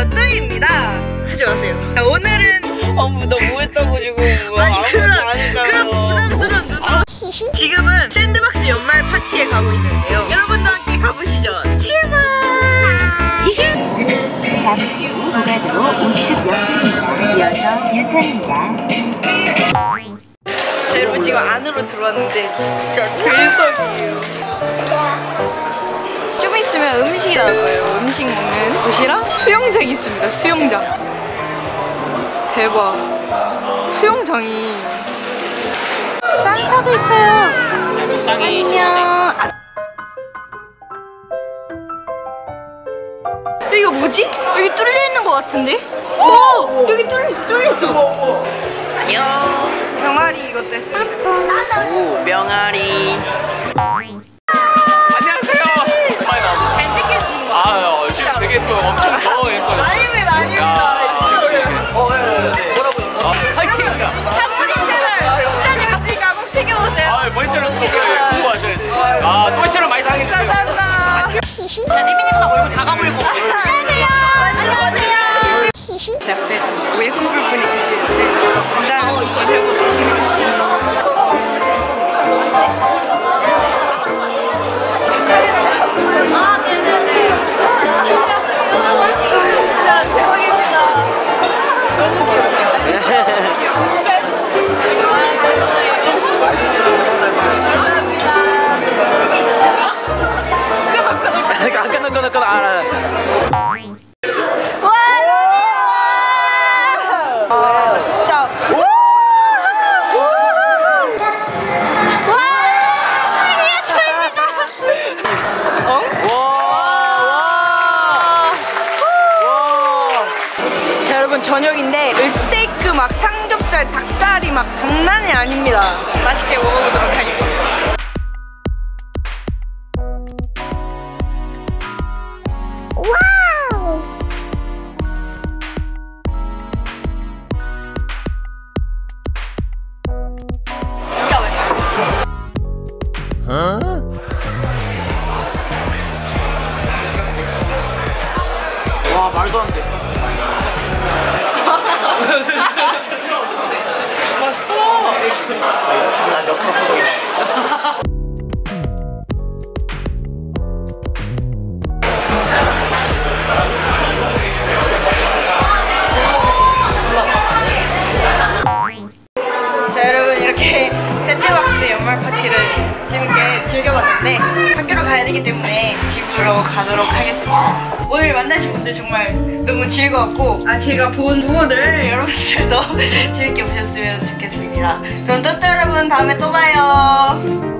안녕하세요 뚜입니다. 하지 마세요. 자, 오늘은 어머 나 뭐했다고 지금. 뭐 아니 그런 그런 부담스러운 눈으로. 지금은 샌드박스 연말 파티에 가고 있는데요. 여러분도 함께 가보시죠. 출발! 잠시 후 고가도로 우측 옆입니다. 이어서 유턴입니다. 자 여러분 지금 안으로 들어왔는데 진짜 대박이에요. 좀 있으면 음식이 나올 거예요. 음식 먹는 곳이랑 수영장이 있습니다. 수영장. 대박. 수영장이. 산타도 있어요. 안녕. 아. 이거 뭐지? 여기 뚫려 있는 것 같은데? 오! 여기 뚫려 있어 뚫려 있어. 안녕. 병아리 이것도 했어요. 오 명아리. 안녕하세요 자 리빈이보다 얼굴 작아 보이고 안녕하세요. 안녕하세요. 제 앞에 웰컴풀 분이 계시는데 인사를 여러분 저녁인데 스테이크 막 삼겹살, 닭다리 막 장난이 아닙니다. 맛있게 먹어보도록 하겠습니다. 진짜 맛있어. 와 말도 안 돼 연말 파티를 재밌게 즐겨봤는데 학교로 가야 되기 때문에 집으로 가도록 하겠습니다. 오늘 만나신 분들 정말 너무 즐거웠고 아 제가 본 부분을 여러분들도 재밌게 보셨으면 좋겠습니다. 그럼 또또 여러분 다음에 또 봐요